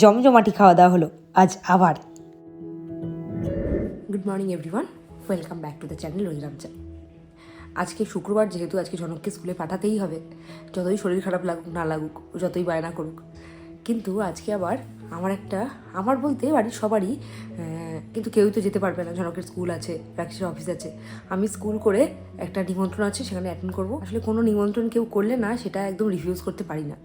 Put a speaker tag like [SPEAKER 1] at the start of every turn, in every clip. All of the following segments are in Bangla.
[SPEAKER 1] জমজমাটি খাওয়া দাওয়া হলো। আজ আবার।
[SPEAKER 2] Good morning everyone welcome back to the channel রোজরামচা আজকে শুক্রবার, যেহেতু আজকে জনককে স্কুলে পাঠাতেই হবে, যতই শরীর খারাপ লাগুক, না লাগুক, যতই বায়না করুক। কিন্তু আজকে আবার আমার একটা, আমার বলতে বাড়ির সবারই কিন্তু কেউই তো যেতে পারবে না। জনকের স্কুল আছে, রাকেশের অফিস আছে। আমি স্কুল করে একটা নিমন্ত্রণ আছে, সেখানে অ্যাটেন্ড করব। আসলে কোনো নিমন্ত্রণ কেউ করলে না, সেটা একদম রিফিউজ করতে পারি না।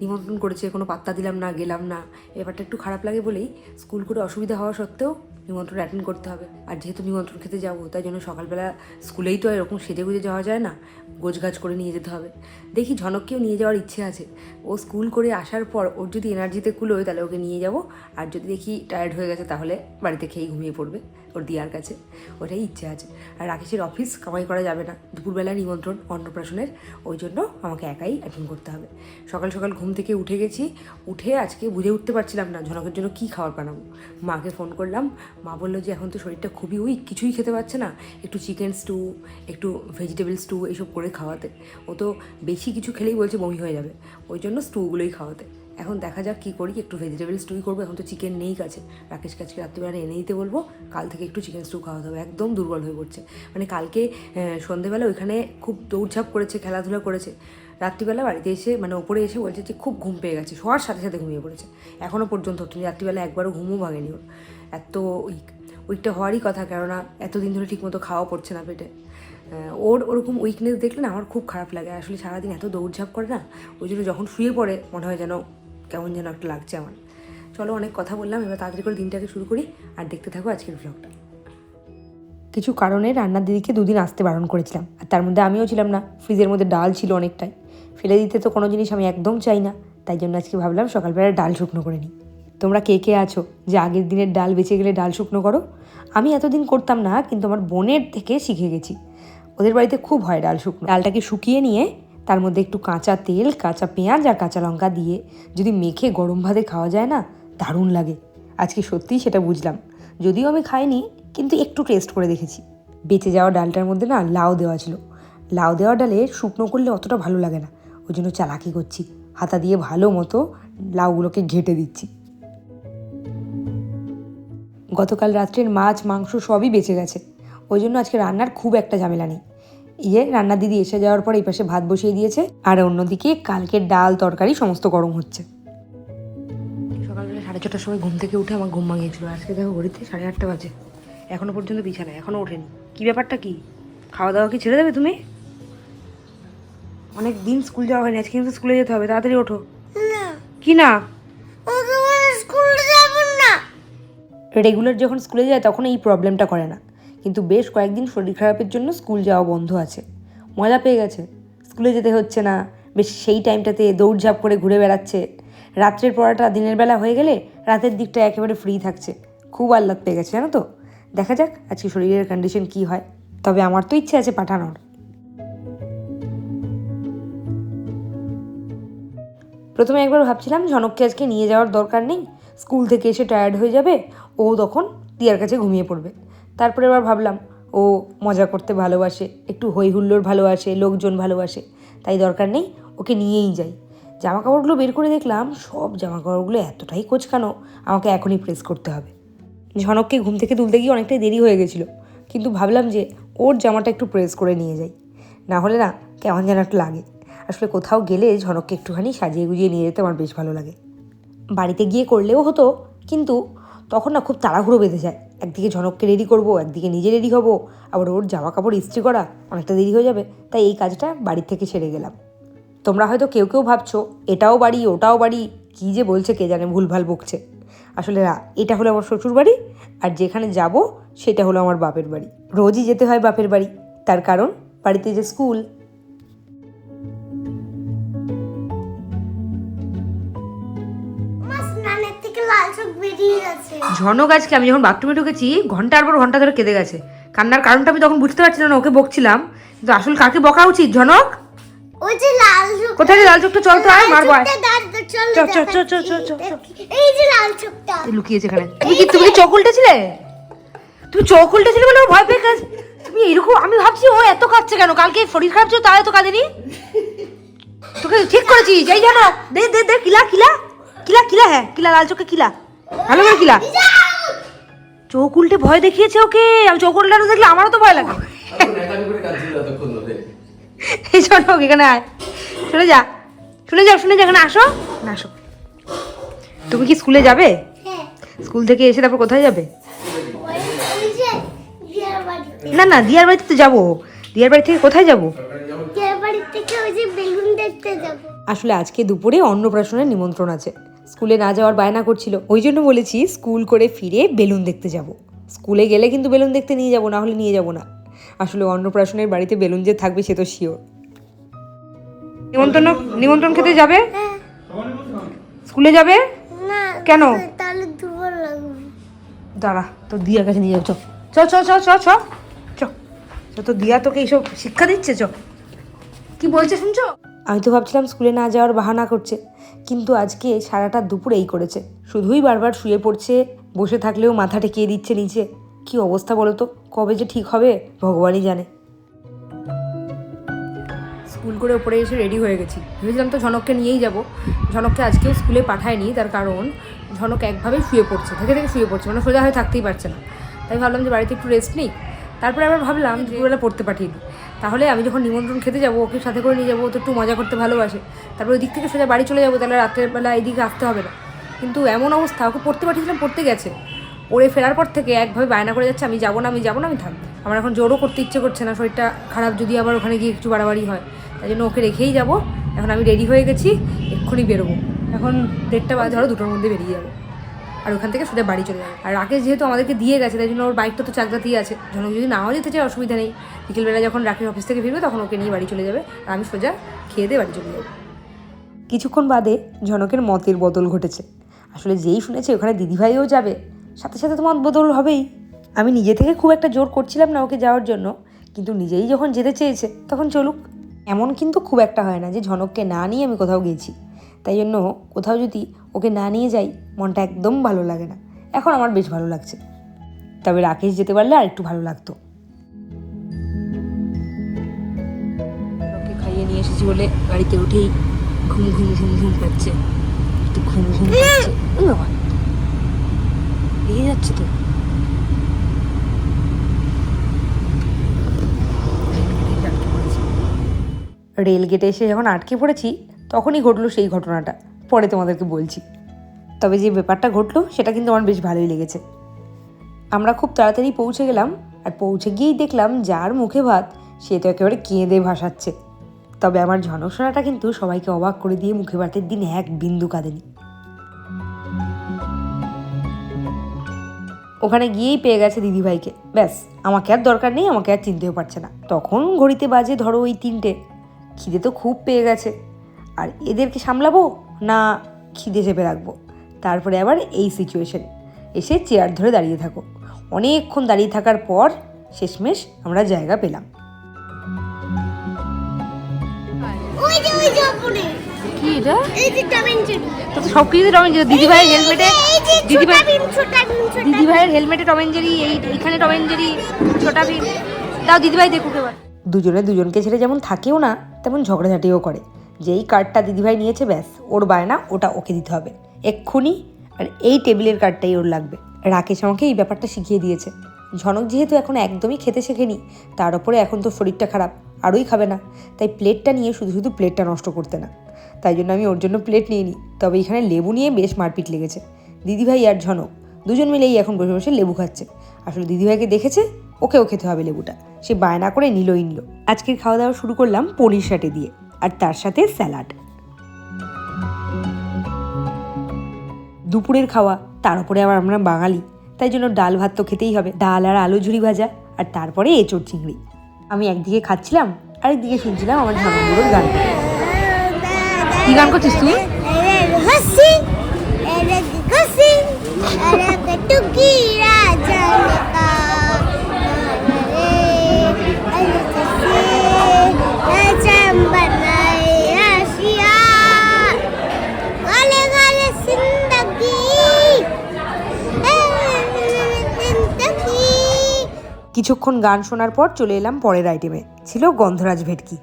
[SPEAKER 2] নিমন্ত্রণ করেছে, কোনো পাত্তা দিলাম না, গেলাম না। ব্যাপারটা একটু খারাপ লাগে বলেই স্কুল করে অসুবিধা হওয়া সত্ত্বেও নিমন্ত্রণ অ্যাটেন্ড করতে হবে। আর যেহেতু নিমন্ত্রণ খেতে যাব, তাই জন্য সকালবেলা স্কুলেই তো এরকম সেজে গুজে যাওয়া যায় না, গোছগাছ করে নিয়ে যেতে হবে। দেখি ঝনককেও নিয়ে যাওয়ার ইচ্ছে আছে। ও স্কুল করে আসার পর ওর যদি এনার্জিতে কুলোয় তাহলে ওকে নিয়ে যাব। আর যদি দেখি টায়ার্ড হয়ে গেছে, তাহলে বাড়িতে খেয়েই ঘুমিয়ে পড়বে। ওর দিয়ার কাছে। ওটাই ইচ্ছে আছে। আর রাকেশের অফিস কামাই করা যাবে না। দুপুরবেলা নিমন্ত্রণ অন্নপ্রাশনের। ওই জন্য আমাকে একাই অ্যাটেন্ড করতে হবে। সকাল সকাল ঘুম থেকে উঠে গেছি। উঠে আজকে বুঝে উঠতে পারছিলাম না ঝনকের জন্য কী খাবার বানাবো। মাকে ফোন করলাম। মা বলল যে, এখন তো শরীরটা খুবই উইক কিছুই খেতে পারছে না। একটু চিকেন স্টু একটু ভেজিটেবল স্টু এইসব করে খাওয়াতে। ও তো বেশি কিছু খেলেই বলছে বমি হয়ে যাবে। ওই জন্য স্টুগুলোই খাওয়াতে। এখন দেখা যাক কী করি, একটু ভেজিটেবল স্টুই করব, এখন তো চিকেন নেই কাছে। রাকেশ কাছকে রাত্রিবেলা এনে দিতে বলব, কাল থেকে একটু চিকেন স্টু খাওয়াতে হবে, একদম দুর্বল হয়ে পড়ছে। মানে কালকে সন্ধেবেলা ওইখানে খুব দৌড়ঝাঁপ করেছে, খেলাধুলা করেছে। রাত্রিবেলা বাড়িতে এসে মানে ওপরে এসে বলছে যে খুব ঘুম পেয়ে গেছে, শোয়ার সাথে সাথে ঘুমিয়ে পড়েছে। এখনও পর্যন্ত তুমি রাত্রিবেলা একবারও ঘুমও ভাঙেনি ওর। এত উইক উইকটা হওয়ারই কথা, কেননা এতদিন ধরে ঠিকমতো খাওয়া পড়ছে না পেটে। ওর ওরকম উইকনেস দেখলে না আমার খুব খারাপ লাগে। আসলে সারাদিন এত দৌড়ঝাঁপ করে না, ওই জন্য যখন শুয়ে পড়ে, মনে হয় যেন কেমন যেন একটা লাগছে আমার। চলো অনেক কথা বললাম, এবার তাড়াতাড়ি করে দিনটাকে শুরু করি আর দেখতে থাকো আজকের ব্লগটা
[SPEAKER 1] কিছু কারণে রান্নার দিদিকে দুদিন আসতে বারণ করেছিলাম, আর তার মধ্যে আমিও ছিলাম না, ফ্রিজের মধ্যে ডাল ছিল অনেকটাই। ফেলে দিতে তো কোনো জিনিস আমি একদম চাই না, তাই জন্য আজকে ভাবলাম সকালবেলা ডাল শুকনো করে নিই। তোমরা কে কে আছো যে আগের দিনের ডাল বেঁচে গেলে ডাল শুকনো করো? আমি এতদিন করতাম না, কিন্তু আমার বোনের থেকে শিখে গেছি। ওদের বাড়িতে খুব হয় ডাল শুকনো। ডালটাকে শুকিয়ে নিয়ে তার মধ্যে একটু কাঁচা তেল, কাঁচা পেঁয়াজ আর কাঁচা লঙ্কা দিয়ে যদি মেখে গরম ভাতে খাওয়া যায় না, দারুণ লাগে। আজকে সত্যিই সেটা বুঝলাম। যদিও আমি খাইনি, কিন্তু একটু টেস্ট করে দেখেছি। বেঁচে যাওয়া ডালটার মধ্যে না লাউ দেওয়া ছিল। লাউ দেওয়া ডালে শুকনো করলে অতটা ভালো লাগে না। ওই জন্য চালাকি করছি। হাতা দিয়ে ভালো মতো লাউগুলোকে ঘেটে দিচ্ছি। গতকাল রাত্রের মাছ, মাংস সবই বেঁচে গেছে। ওই জন্য আজকে রান্নার খুব একটা ঝামেলা নেই। ইয়ে রান্না দিদি এসে যাওয়ার পর এই পাশে ভাত বসিয়ে দিয়েছে। আর অন্যদিকে কালকের ডাল তরকারি সমস্ত গরম হচ্ছে।
[SPEAKER 2] সকালবেলা সাড়ে ছটার সময় ঘুম থেকে উঠে আমার ঘুম ভাঙিয়েছিল। আজকে দেখো ঘড়িতে সাড়ে আটটা বাজে। এখনও পর্যন্ত বিছানায় এখনও ওঠেনি। কি ব্যাপারটা কি? খাওয়া দাওয়া কি ছেড়ে দেবে তুমি? অনেক দিন স্কুল যাওয়া হয়নি আজকে কিন্তু স্কুলে যেতে হবে। তাড়াতাড়ি ওঠো। কি না? রেগুলার যখন স্কুলে যায় তখন এই প্রবলেমটা করে না। কিন্তু বেশ কয়েকদিন শরীর খারাপের জন্য স্কুল যাওয়া বন্ধ আছে। মজা পেয়ে গেছে। স্কুলে যেতে হচ্ছে না। বেশ সেই টাইমটাতে দৌড়ঝাঁপ করে ঘুরে বেড়াচ্ছে। রাত্রের পড়াটা দিনের বেলা হয়ে গেলে রাতের দিকটা একেবারে ফ্রি থাকছে। খুব আহ্লাদ পেয়ে গেছে, জানো তো? দেখা যাক আজকে শরীরের কন্ডিশন কি হয়। তবে আমার তো ইচ্ছে আছে পাঠানোর। প্রথমে একবার ভাবছিলাম ঝনককে আজকে নিয়ে যাওয়ার দরকার নেই। স্কুল থেকে এসে টায়ার্ড হয়ে যাবে। ও তখন দিয়ার কাছে ঘুমিয়ে পড়বে। তারপরে এবার ভাবলাম, ও মজা করতে ভালোবাসে, একটু হই হুল্লোড় ভালোবাসে, লোকজন ভালোবাসে, তাই দরকার নেই, ওকে নিয়েই যাই। জামা কাপড়গুলো বের করে দেখলাম, সব জামা কাপড়গুলো এতটাই কোচকানো, আমাকে এখনই প্রেস করতে হবে। ঝনককে ঘুম থেকে তুলতে গিয়ে অনেকটাই দেরি হয়ে গেছিল, কিন্তু ভাবলাম যে ওর জামাটা একটু প্রেস করে নিয়ে যাই। না হলে না, কেমন যেন একটু লাগে। আসলে কোথাও গেলে ঝনককে একটুখানি সাজিয়ে গুজিয়ে নিয়ে যেতে আমার বেশ ভালো লাগে। বাড়িতে গিয়ে করলেও হতো, কিন্তু তখন না খুব তাড়াহুড়ো বেঁধে যায়। একদিকে ঝনককে রেডি করব, একদিকে নিজে রেডি হব, আবার ওর জামা কাপড় ইস্ত্রি করা অনেকটা দেরি হয়ে যাবে, তাই এই কাজটা বাড়ির থেকে সেরে গেলাম। তোমরা হয়তো কেউ কেউ ভাবছ, এটাও বাড়ি, ওটাও বাড়ি, কী যে বলছে কে জানে, ভুলভাল বকছে। আসলে না, এটা হলো আমার শ্বশুর বাড়ি, আর যেখানে যাব, সেটা হলো আমার বাপের বাড়ি। রোজই যেতে হয় বাপের বাড়ি, তার কারণ বাড়িতে যে স্কুল ঝনক আজকে আমি যখন বাথরুমে ঢুকেছি ঘণ্টার পর ঘণ্টা ধরে কেঁদে গেছে। কান্নার কারণটা আমি তখন বুঝতে পারছিলাম না ওকে বকছিলাম। কিন্তু আসল কাকে বকা উচিত ঝনক
[SPEAKER 3] ওই যে লাল
[SPEAKER 2] কোথায় লাল চোখটা? চল তো আয় মারবো
[SPEAKER 3] চল
[SPEAKER 2] চল, চল, চল, চল, চল, চল, চল।
[SPEAKER 3] এই যে লাল চোখটা।
[SPEAKER 2] লুকিয়েছে এখানে। তুমি কি তুমি কি চোখ উল্টেছিলে? তুমি চোখ উল্টেছিলে বলে ও ভয় পেয়ে তুমি এরকম আমি ভাবছি ও এত কাঁদছে কেন? কালকে শরীর খারাপ ছিল তাই এত কাঁদেনি? তোকে ঠিক করেছি যাই জানো। দে দে দে কিলা কিলা। কিলা কিলা হ্যাঁ কিলা লাল চোখে কিলা। ভালো করে কিলা চোখ উল্টে ভয় দেখিয়েছে ওকে। আমি চোখ উল্টানো দেখলে আমারও তো ভয় লাগে। এই শোনো এখানে আয়। শুনে যা। শুনে যাও শুনে যা এখানে আসো। না আসো। তুমি কি স্কুলে যাবে? স্কুল থেকে এসে তারপর কোথায় যাবে? না না দিয়ার বাড়িতে তো যাব। দিয়ার বাড়ি থেকে কোথায় যাব। আসলে আজকে দুপুরে অন্নপ্রাশনের নিমন্ত্রণ আছে। স্কুলে না যাওয়ার বায়না করছিল। ওই জন্য বলেছি স্কুল করে ফিরে বেলুন দেখতে যাব। স্কুলে গেলে কিন্তু বেলুন দেখতে নিয়ে যাব না হলে নিয়ে যাব না। আসলে অন্নপ্রাশনের বাড়িতে বেলুন যে থাকবে সে তো শিওর নিমন্ত্রণ নিমন্ত্রণ খেতে যাবে? স্কুলে যাবে?
[SPEAKER 3] না
[SPEAKER 2] কেন?
[SPEAKER 3] তাহলে দুর্বল লাগবে।
[SPEAKER 2] দাঁড়া তো দিয়ার কাছে নিয়ে যাও চ। চ চ চ চ চ। তো দিয়া তোকে এইসব শিক্ষা দিচ্ছে চ। কি বলছে শুনছো? আমি তো ভাবছিলাম স্কুলে না যাওয়ার বাহানা করছে কিন্তু আজকে সারাটা দুপুর এই করেছে। শুধুই বারবার শুয়ে পড়ছে বসে থাকলেও মাথা ঠেকিয়ে দিচ্ছে নিচে। কি অবস্থা বলো তো? কবে যে ঠিক হবে ভগবানই জানে। স্কুল করে ওপরে এসে রেডি হয়ে গেছি। ভেবেছিলাম তো ঝনককে নিয়েই যাব। ঝনককে আজকেও স্কুলে পাঠায়নি তার কারণ ঝনক একভাবে শুয়ে পড়ছে থেকে থেকে শুয়ে পড়ছে মানে সোজা হয়ে থাকতেই পারছে না। তাই ভাবলাম যে বাড়িতে একটু রেস্ট নিই। তারপরে আবার ভাবলাম দুপুরবেলা পড়তে পাঠিয়ে দিই। তাহলে আমি যখন নিমন্ত্রণ খেতে যাব, ওকে সাথে করে নিয়ে যাব, ও তো একটু মজা করতে ভালোবাসে। তারপর ওই দিক থেকে সোজা বাড়ি চলে যাব, তাহলে রাত্রের বেলা এইদিকে আসতে হবে না। কিন্তু এমন অবস্থা, ওকে পড়তে পাঠিয়েছিলাম, পড়তে গেছে। ওরে ফেরার পর থেকে একভাবে বায়না করে যাচ্ছে, আমি যাব না, আমি যাব না, আমি থাকব আমার এখন জোরও করতে ইচ্ছে করছে না, শরীরটা খারাপ যদি আবার ওখানে গিয়ে একটু বাড়াবাড়ি হয়। তাই জন্য ওকে রেখেই যাব। এখন আমি রেডি হয়ে গেছি, এক্ষুনি বেরোবো। এখন দেড়টা বাজে, ধরো দুটোর মধ্যে বেরিয়ে যাব। আর ওখান থেকে সোজা বাড়ি চলে যাবে আর রাকেশ যেহেতু আমাদেরকে দিয়ে গেছে, তাই জন্য ওর বাইকটা তো চাকদাতেই আছে। ঝনক যদি নাও যেতে চায়, অসুবিধা নেই। বিকেলবেলা যখন রাকেশ অফিস থেকে ফিরবে, তখন ওকে নিয়ে বাড়ি চলে যাবে। আর আমি সোজা খেয়ে দিয়ে বাড়ি চলে যাব। কিছুক্ষণ বাদে ঝনকের মতের বদল ঘটেছে। আসলে যেই শুনেছে ওখানে দিদিভাইও যাবে, সাথে সাথে তো মত বদল হবেই। আমি নিজে থেকে খুব একটা জোর করছিলাম না ওকে যাওয়ার জন্য, কিন্তু নিজেই যখন যেতে চেয়েছে, তখন চলুক। এমন কিন্তু খুব একটা হয় না যে ঝনককে না নিয়ে আমি কোথাও গেছি। তাই জন্য কোথাও যদি ওকে না নিয়ে যাই মনটা একদম ভালো লাগে না। এখন আমার বেশ ভালো লাগছে। তবে রাকেশ যেতে পারলে আর একটু ভালো লাগতো। ওকে খাইয়ে নিয়ে এসেছি বলে গাড়িতে উঠেই ঘুম ঘুম ঘুম ঘুম পাচ্ছে। একটু ঘুম ঘুম পাচ্ছে। ও যাচ্ছে তো। রেল গেটে এসে যখন আটকে পড়েছি তখনই ঘটলো সেই ঘটনাটা। পরে তোমাদেরকে বলছি। তবে যে ব্যাপারটা ঘটলো, সেটা কিন্তু আমার বেশ ভালোই লেগেছে। আমরা খুব তাড়াতাড়ি পৌঁছে গেলাম, আর পৌঁছে গিয়েই দেখলাম যার মুখে ভাত, সে তো একেবারে কেঁদে ভাসাচ্ছে। তবে আমার ঝনকশোনাটা কিন্তু সবাইকে অবাক করে দিয়ে মুখে ভাতের দিন এক বিন্দু কাঁদেনি। ওখানে গিয়েই পেয়ে গেছে দিদিভাইকে। ব্যাস, আমাকে আর দরকার নেই, আমাকে আর চিনতেও পারছে না। তখন ঘড়িতে বাজে ধরো ওই তিনটে। খিদে তো খুব পেয়ে গেছে। আর এদেরকে সামলাবো না খিদে চেপে রাখব? তারপরে আবার এই সিচুয়েশন এসে চেয়ার ধরে দাঁড়িয়ে থাকো। অনেকক্ষণ দাঁড়িয়ে থাকার পর শেষমেশ আমরা জায়গা পেলাম। কি এটা? সব কিছু টমেন দিদি ভাইয়ের হেলমেটে
[SPEAKER 3] এই যে
[SPEAKER 2] দিদি ভাই
[SPEAKER 3] ছোটা ভীম ছোটা ভীম ছোটা
[SPEAKER 2] দিদি ভাইয়ের হেলমেটে টমেঞ্জেরি এই এখানে টমেঞ্জেরি ছোটা ভীম দাও দিদি দেখুক এবার। দুজনে দুজনকে ছেড়ে যেমন থাকেও না তেমন ঝগড়াঝাটিও করে। যেই কার্ডটা দিদিভাই নিয়েছে, ব্যাস, ওর বায়না, ওটা ওকে দিতে হবে। এক্ষুনি, আর এই টেবিলের কার্ডটাই ওর লাগবে। রাকেশ আমাকে এই ব্যাপারটা শিখিয়ে দিয়েছে। ঝনক যেহেতু এখন একদমই খেতে শেখেনি, তার উপরে এখন তো শরীরটা খারাপ, আরোই খাবে না। তাই প্লেটটা নিয়ে শুধু শুধু প্লেটটা নষ্ট করতে না। তাই জন্য আমি ওর জন্য প্লেট নিয়ে নিই। তবে এখানে লেবু নিয়ে বেশ মারপিট লেগেছে। দিদিভাই আর ঝনক দুজন মিলেই এখন বসে বসে লেবু খাচ্ছে। আসলে দিদিভাইকে দেখেছে, ওকেও খেতে হবে লেবুটা। সে বায়না করে নিলই নিল। আজকের খাওয়া দাওয়া শুরু করলাম পনির সাটে দিয়ে। আর তার সাথে স্যালাড। দুপুরের খাওয়া, তার উপরে আবার আমরা বাঙালি, তাই জন্য ডাল ভাত তো খেতেই হবে। ডাল আর আলু ঝুড়ি ভাজা, আর তারপরে এঁচড় চিংড়ি। আমি একদিকে খাচ্ছিলাম, আরেকদিকে শুনছিলাম আমার ঝামেলাগুলোর গান। কি গান করছিস তুই?
[SPEAKER 3] রাজা।
[SPEAKER 2] কিছুক্ষণ গান শোনার পর চলে এলাম পরের আইটেমে ছিল গন্ধরাজ ভেটকি।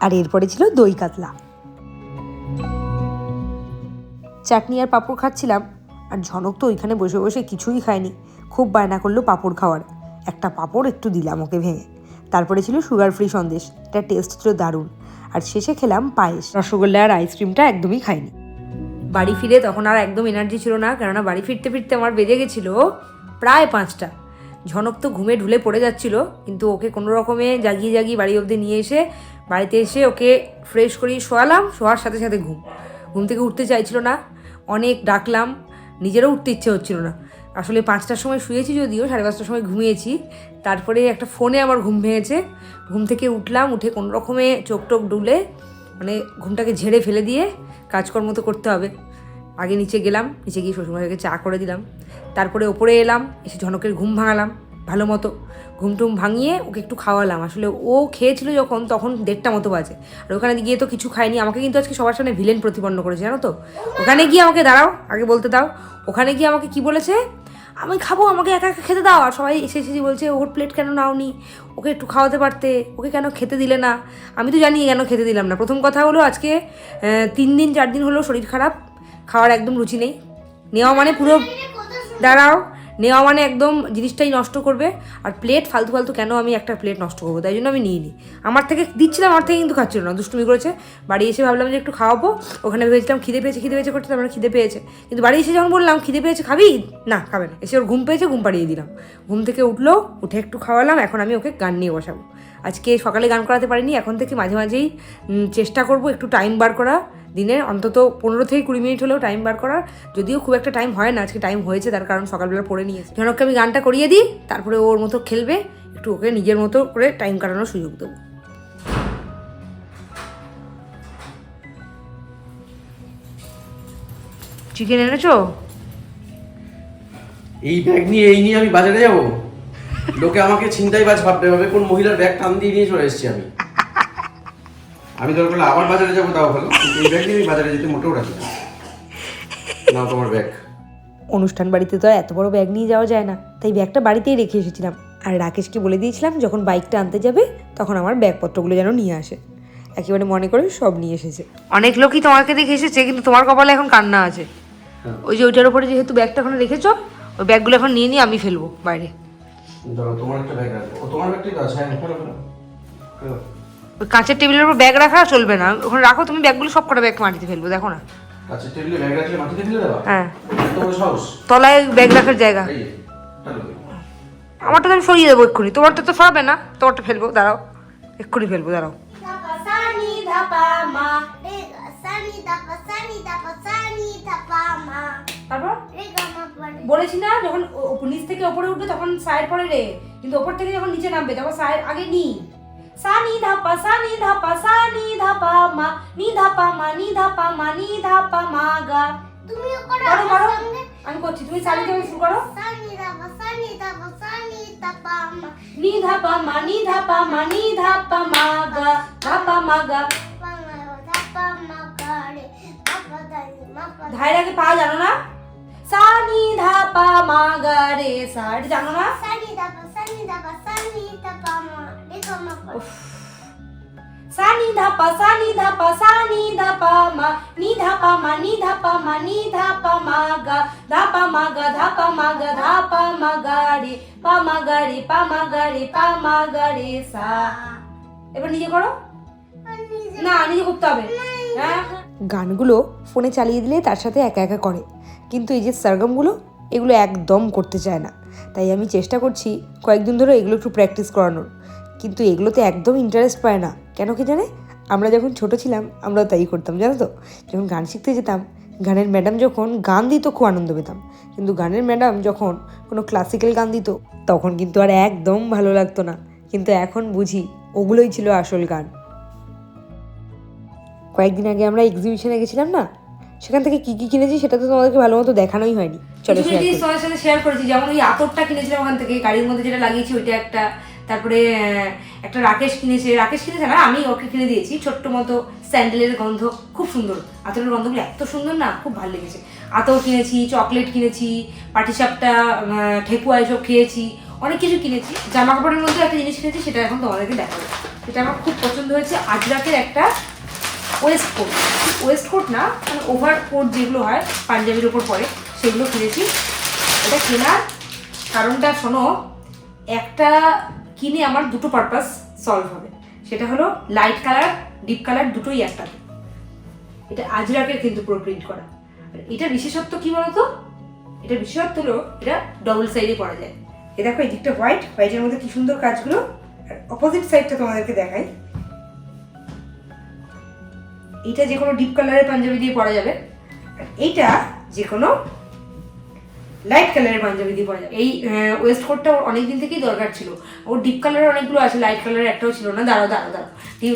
[SPEAKER 1] আর এরপরে ছিল দই কাতলা। চাটনি আর পাঁপড় খাচ্ছিলাম, আর ঝনক তো ওইখানে বসে বসে কিছুই খায়নি। খুব বায়না করল পাঁপড় খাওয়ার। একটা পাঁপড় একটু দিলাম ওকে ভেঙে। তারপরে ছিল সুগার ফ্রি সন্দেশ। এটা টেস্ট ছিল দারুণ। আর শেষে খেলাম পায়েস। রসগোল্লা আর আইসক্রিমটা একদমই খাইনি।
[SPEAKER 2] বাড়ি ফিরে তখন আর একদম এনার্জি ছিল না, কেননা বাড়ি ফিরতে ফিরতে আমার বেজে গেছিল প্রায় পাঁচটা। ঝনক তো ঘুমে ঢুলে পড়ে যাচ্ছিল, কিন্তু ওকে কোনো রকমে জাগিয়ে জাগিয়ে বাড়ি অবধি নিয়ে এসে বাড়িতে এসে ওকে ফ্রেশ করিয়ে শোয়ালাম, শোয়ার সাথে সাথে ঘুম। ঘুম থেকে উঠতে চাইছিল না, অনেক ডাকলাম, নিজেরও উঠতে ইচ্ছে হচ্ছিল না। আসলে পাঁচটার সময় শুয়েছি যদিও, সাড়ে পাঁচটার সময় ঘুমিয়েছি, তারপরে একটা ফোনে আমার ঘুম ভেঙেছে। ঘুম থেকে উঠলাম, উঠে কোনো রকমে চোখ টোক ডুলে মানে ঘুমটাকে ঝেড়ে ফেলে দিয়ে কাজকর্ম তো করতে হবে। আগে নিচে গেলাম, নিচে গিয়ে শ্বশুরমশাইকে চা করে দিলাম। তারপরে ওপরে এলাম, এসে ঝনকের ঘুম ভাঙালাম, ভালো মতো। ঘুম টুম ভাঙিয়ে ওকে একটু খাওয়ালাম। আসলে ও খেয়েছিল যখন, তখন দেড়টা মতো বাজে। আর ওখানে গিয়ে তো কিছু খায়নি। আমাকে কিন্তু আজকে সবার সামনে ভিলেন প্রতিপন্ন করেছে, জানো তো? ওখানে গিয়ে আমাকে দাঁড়াও, আগে বলতে দাও। ওখানে গিয়ে আমাকে কি বলেছে? আমি খাব, আমাকে একা একা খেতে দাও। আর সবাই এসে এসে বলছে, ওর প্লেট কেন নাও নাওনি? ওকে একটু খাওয়াতে পারতে, ওকে কেন খেতে দিলে না? আমি তো জানি কেন খেতে দিলাম না। প্রথম কথা হলো আজকে তিন দিন, চার দিন হলো শরীর খারাপ, খাওয়ার একদম রুচি নেই। নেওয়া মানে পুরো, দাঁড়াও। নেওয়া মানে একদম জিনিসটাই নষ্ট করবে। আর প্লেট ফালতু ফালতু কেন আমি একটা প্লেট নষ্ট করব? তাই জন্য আমি নিই নি আমার থেকে দিচ্ছিলাম, আমার থেকে কিন্তু খাচ্ছিল না, দুষ্টুমি করেছে। বাড়ি এসে ভাবলাম যে একটু খাওয়াবো। ওখানে ভেবেছিলাম খিদে পেয়েছে খিদে পেয়েছে করতে তারপরে খিদে পেয়েছে। কিন্তু বাড়ি এসে যখন বললাম, খিদে পেয়েছে খাবি? না, খাবে না। এসে ওর ঘুম পেয়েছে, ঘুম পাড়িয়ে দিলাম। ঘুম থেকে উঠল, উঠে একটু খাওয়ালাম, এখন আমি ওকে গান নিয়ে বসাবো। আজকে সকালে গান করাতে পারিনি, এখন থেকে মাঝে মাঝেই চেষ্টা করব একটু টাইম বার করা দিনের। অন্তত পনেরো থেকে কুড়ি মিনিট হলেও টাইম বার করার। যদিও খুব একটা টাইম হয় না, আজকে টাইম হয়েছে, তার কারণ সকালবেলা পড়ে নিয়েছে। জনককে আমি গানটা করিয়ে দিই, তারপরে ওর মতো খেলবে, একটু ওকে নিজের মতো করে টাইম কাটানোর সুযোগ দেবো। চিকেন এনেছো?
[SPEAKER 4] এই ব্যাগ নিয়ে, এই নিয়ে আমি বাজারে যাব? লোকে আমাকে ছিনতাই বাজ ভাববে ভাবে কোন মহিলার ব্যাগ টান দিয়ে নিয়ে চলে এসেছি আমি। আমি দরকার হলে আবার বাজারে যাব তাও ভালো কিন্তু এই ব্যাগ নিয়ে আমি বাজারে যেতে মোটেও রাখি না। নাও তোমার ব্যাগ।
[SPEAKER 1] অনুষ্ঠান বাড়িতে তো এত বড় ব্যাগ নিয়ে যাওয়া যায় না তাই ব্যাগটা বাড়িতেই রেখে এসেছিলাম। আর রাকেশকে বলে দিয়েছিলাম যখন বাইকটা আনতে যাবে তখন আমার ব্যাগপত্রগুলো যেন নিয়ে আসে। একেবারে মনে করে সব নিয়ে এসেছে।
[SPEAKER 2] অনেক লোকই তোমাকে দেখে এসেছে কিন্তু তোমার কপালে এখন কান্না আছে। ওই যে ওইটার উপরে যেহেতু ব্যাগটা এখন রেখেছো ওই ব্যাগগুলো এখন নিয়ে নিয়ে আমি ফেলব বাইরে।
[SPEAKER 4] ধরো তোমার একটা ব্যাগ রাখব। ও তোমার ব্যাগটাই তো আছে হ্যাঁ ফেলো ফেলো ফেলো।
[SPEAKER 2] কাঁচের টেবিলের উপর ব্যাগ রাখা চলবে না। ওখানে রাখো তুমি ব্যাগগুলো সব কটা ব্যাগ মাটিতে ফেলব দেখো না।
[SPEAKER 4] কাছের টেবিলে ব্যাগ রাখলে মাটিতে ফেলে দেওয়া
[SPEAKER 2] হ্যাঁ।
[SPEAKER 4] সাহস।
[SPEAKER 2] তলায় ব্যাগ রাখার জায়গা। আমারটা তো আমি সরিয়ে দেবো এক্ষুনি। তোমারটা তো সরাবে না। তোমারটা ফেলব দাঁড়াও। এক্ষুনি ফেলব দাঁড়াও. তারপর. বলেছি না যখন নিচ থেকে ওপরে উঠবে তখন সায়ের পরে রে কিন্তু ওপর থেকে যখন নিচে নামবে তখন সায়ের আগে নি সা নি ধাপা সা নি ধাপা সা নি ধাপা মা নি ধাপা মা নি ধাপা মা নি ধাপা মা গা
[SPEAKER 3] তুমি করো
[SPEAKER 2] করো আমি করছি তুমি সারি থেকে শুরু করো
[SPEAKER 3] sani dapa sani dapa ma.
[SPEAKER 2] নি ধাপা মা নি ধাপা মা নি ধাপা মা গা ধাপা মা গা আগে পা জানো না সা নি ধাপা মা গা রে সা এটা জানো না?
[SPEAKER 3] Sani dapa sani dapa sani dapa ma. Rega ma pare.
[SPEAKER 2] সা নি ধাপা সা নি ধাপা সা নি ধাপা মা নি ধাপা মা নি ধাপা মা নি ধাপা মা গা ধাপা মা গা ধাপা মা গা ধাপা মা গা রে পা মা গা রে পা মা গা রে পা মা গা রে সা। এবার নিজে করো। না নিজে করতে হবে। হ্যাঁ?
[SPEAKER 1] গানগুলো ফোনে চালিয়ে দিলে তার সাথে একা একা করে। কিন্তু এই যে সারগমগুলো, এগুলো একদম করতে চায় না। তাই আমি চেষ্টা করছি কয়েকদিন ধরে এগুলো একটু প্র্যাকটিস করানোর। কিন্তু এগুলোতে একদম ইন্টারেস্ট পায় না। কেন কি জানে? আমরা যখন ছোট ছিলাম, আমরাও তাই করতাম, জানো তো? যখন গান শিখতে যেতাম, গানের ম্যাডাম যখন গান দিত, খুব আনন্দ পেতাম। কিন্তু গানের ম্যাডাম যখন কোনো ক্লাসিক্যাল গান দিত, তখন কিন্তু আর একদম ভালো লাগতো না। কিন্তু এখন বুঝি, ওগুলোই ছিল আসল গান। কয়েকদিন আগে আমরা এক্সিবিশনে গেছিলাম না? সেখান থেকে কি কি কিনেছি সেটা তো তোমাদেরকে ভালো মতো দেখানোই হয়নি। চলো করি।
[SPEAKER 2] সাথে শেয়ার করেছি যেমন ওই আতরটা কিনেছিলাম ওখান থেকে গাড়ির মধ্যে যেটা লাগিয়েছি ওইটা একটা। তারপরে একটা রাকেশ কিনেছে। রাকেশ কিনেছে না আমি ওকে কিনে দিয়েছি ছোট্ট মতো স্যান্ডেলের গন্ধ খুব সুন্দর। আতরের গন্ধগুলো এত সুন্দর না খুব ভালো লেগেছে। আতর কিনেছি চকলেট কিনেছি পাটিসাপটা ঠেকুয়া এসব খেয়েছি অনেক কিছু কিনেছি। জামা কাপড়ের মধ্যে একটা জিনিস কিনেছি সেটা এখন তোমাদেরকে দেখাবো। সেটা আমার খুব পছন্দ হয়েছে আজরাকের একটা ওয়েস্ট কোট ওয়েস্ট কোট না মানে ওভার কোট যেগুলো হয়, পাঞ্জাবির ওপর পরে সেগুলো কিনেছি। এটা কেনার কারণটা শোনো, একটা কিনে আমার দুটো পারপাস সলভ হবে। সেটা হলো লাইট কালার ডিপ কালার দুটোই একটাতে। এটা আজরাকের কিন্তু পুরো প্রিন্ট করা। এটা বিশেষত্ব কি বলতো? এটা বিশেষত্ব হলো, এটা ডবল সাইডে পরা যায়। এ দেখো, এই দিকটা হোয়াইট হোয়াইটের মধ্যে কি সুন্দর কাজগুলো। আর অপোজিট সাইডটা তোমাদেরকে দেখাই। এটা যে কোনো ডিপ কালারের পাঞ্জাবি দিয়ে পরা যাবে। এইটা যে কোনো লাইট কালারের পাঞ্জাবি দিয়ে পরা যাবে। এই ওয়েস্ট কোটটা ওর অনেক দিন থেকেই দরকার ছিল। ওর ডিপ কালারের অনেকগুলো আছে লাইট কালারের একটাও ছিল না। দাঁড়াও দাঁড়াও দাঁড়াও।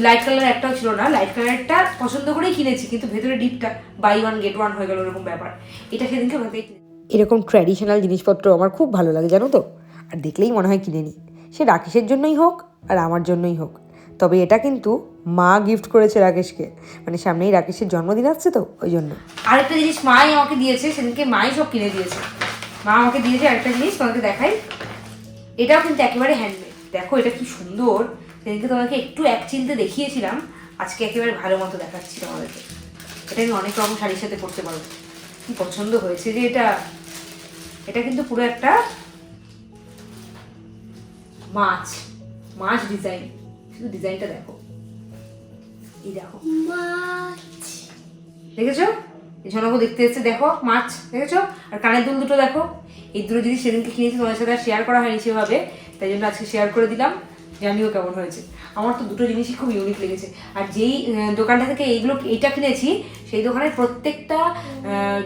[SPEAKER 2] লাইট কালারের একটাও ছিল না। লাইট কালারটা পছন্দ করেই কিনেছি, কিন্তু ভেতরে ডিপটা বাই ওয়ান গেট ওয়ান হয়ে গেল এরকম ব্যাপার। এটা সেদিনকে ভেবেই
[SPEAKER 1] এরকম ট্র্যাডিশনাল জিনিসপত্র আমার খুব ভালো লাগে, জানো তো? আর দেখলেই মনে হয় কিনে নিই সে রাকেশের জন্যই হোক আর আমার জন্যই হোক। তবে এটা কিন্তু মা গিফট করেছে রাকেশকে। মানে সামনেই রাকেশের জন্মদিন আসছে তো, ওই জন্য।
[SPEAKER 2] আরেকটা জিনিস মাই আমাকে দিয়েছে, সেদিনকে মাই সব কিনে দিয়েছে। মা আমাকে দিয়েছে আরেকটা জিনিস, তোমাকে দেখাই। এটাও কিন্তু একেবারে হ্যান্ডমেড দেখো, এটা কি সুন্দর। সেদিনকে তোমাকে একটু এক চিনতে দেখিয়েছিলাম। আজকে একেবারে ভালো মতো দেখাচ্ছি তোমাদেরকে। এটা আমি অনেক রকম শাড়ির সাথে পরতে পারব। কি পছন্দ হয়েছে যে এটা? এটা কিন্তু পুরো একটা মাছ মাছ ডিজাইন শুধু ডিজাইনটা দেখো। এই দেখো।
[SPEAKER 3] মাছ।
[SPEAKER 2] দেখেছ? ঝনকও দেখতে এসছে দেখো মাছ দেখেছ? আর কানের দুল দুটো দেখো। এই দুটো জিনিস সেদিনকে কিনেছি তোমার সাথে শেয়ার করা হয়নি সেভাবে। তাই জন্য আজকে শেয়ার করে দিলাম। জানিও কেমন হয়েছে। আমার তো দুটো জিনিসই খুব ইউনিক লেগেছে। আর যেই দোকানটা থেকে এইগুলো এইটা কিনেছি সেই দোকানের প্রত্যেকটা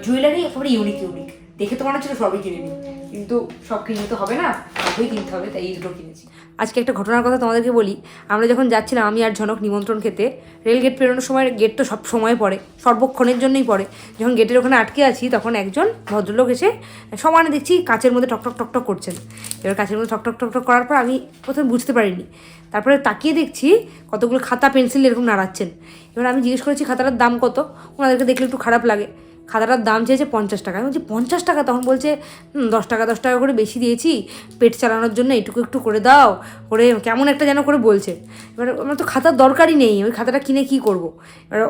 [SPEAKER 2] জুয়েলারি একেবারে ইউনিক ইউনিক দেখে তো মনে হচ্ছিল সবই কিনে নিই। কিন্তু সব কিনতে তো হবে না? সবই কিনতে হবে, তাই এই দুটো কিনেছি। আজকে একটা ঘটনার কথা তোমাদেরকে বলি। আমরা যখন যাচ্ছিলাম, আমি আর ঝনক নিমন্ত্রণ খেতে রেল গেট পেরোনোর সময় গেট তো সব সময় পড়ে, সর্বক্ষণের জন্যই পড়ে। যখন গেটের ওখানে আটকে আছি, তখন একজন ভদ্রলোক এসে সমানে দেখছি কাচের মধ্যে টকটক টকটক করছেন। এবার কাচের মধ্যে টকটক টকটক করার পর আমি প্রথমে বুঝতে পারিনি। তারপরে তাকিয়ে দেখছি কতগুলো খাতা, পেন্সিল এরকম নাড়াচ্ছেন। এবার আমি জিজ্ঞেস করেছি, খাতাটার দাম কত? ওনাদেরকে দেখলে একটু খারাপ লাগে। খাতাটার দাম চেয়েছে পঞ্চাশ টাকা। আমি বলছি, পঞ্চাশ টাকা? তখন বলছে দশ টাকা দশ টাকা করে বেশি দিয়েছি। পেট চালানোর জন্য এটুকু একটু করে দাও। করে কেমন একটা যেন করে বলছে। এবার আমার তো খাতার দরকারই নেই। ওই খাতাটা কিনে কি করব? এবার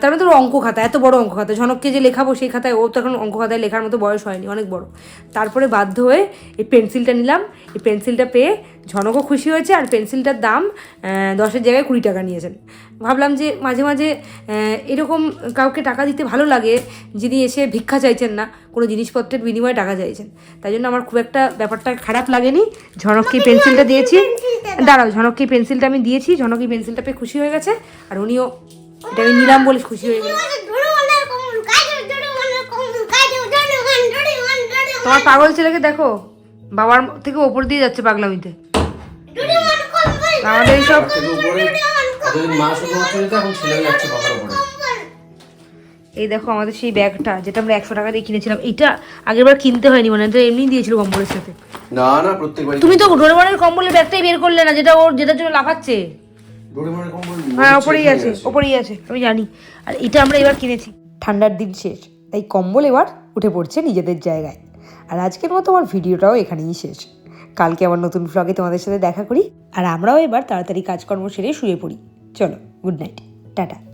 [SPEAKER 2] তার মধ্যে অঙ্ক খাতা, এত বড় অঙ্ক খাতা। ঝনককে যে লেখাবো সেই খাতায়, ও তো এখন অঙ্ক খাতায় লেখার মতো বয়স হয়নি, অনেক বড়। তারপরে বাধ্য হয়ে এই পেন্সিলটা নিলাম। এই পেন্সিলটা পেয়ে ঝনকও খুশি হয়েছে আর পেন্সিলটার দাম দশের জায়গায় কুড়ি টাকা নিয়েছেন ভাবলাম যে মাঝে মাঝে এরকম কাউকে টাকা দিতে ভালো লাগে যিনি এসে ভিক্ষা চাইছেন না কোনো জিনিসপত্রের বিনিময়ে টাকা চাইছেন তাই জন্য আমার খুব একটা ব্যাপারটা খারাপ লাগেনি ঝনককে পেন্সিলটা দিয়েছি দাঁড়াও ঝনককে পেন্সিলটা আমি দিয়েছি ঝনক পেন্সিলটা পেয়ে খুশি হয়ে গেছে আর উনিও এটা আমি নিলাম বলে খুশি হয়ে গেছে তোমার পাগল ছেলেকে দেখো বাবার থেকে ওপর দিয়ে যাচ্ছে পাগলামিতে। আমাদের এইসব এই দেখো আমাদের সেই ব্যাগটা যেটা আমরা একশো টাকা দিয়ে কিনেছিলাম এটা আগেরবার কিনতে হয়নি মানে এটা এমনি দিয়েছিল কম্বলের সাথে।
[SPEAKER 4] না না প্রত্যেকবার
[SPEAKER 2] তুমি তো ডোরেমনের কম্বলের ব্যাগটাই বের করলে না যেটা ওর যেটার জন্য লাফাচ্ছে? হ্যাঁ ওপরেই আছে। ওপরেই আছে আমি জানি। আর এটা আমরা এবার কিনেছি।
[SPEAKER 1] ঠান্ডার দিন শেষ তাই কম্বল এবার উঠে পড়ছে নিজেদের জায়গায়। আর আজকের মতো আমার ভিডিওটাও এখানেই শেষ। কালকে আবার নতুন ভ্লগে তোমাদের সাথে দেখা করি। আর আমরাও এবার তাড়াতাড়ি কাজকর্ম সেরে শুয়ে পড়ি। চলো গুড নাইট টাটা।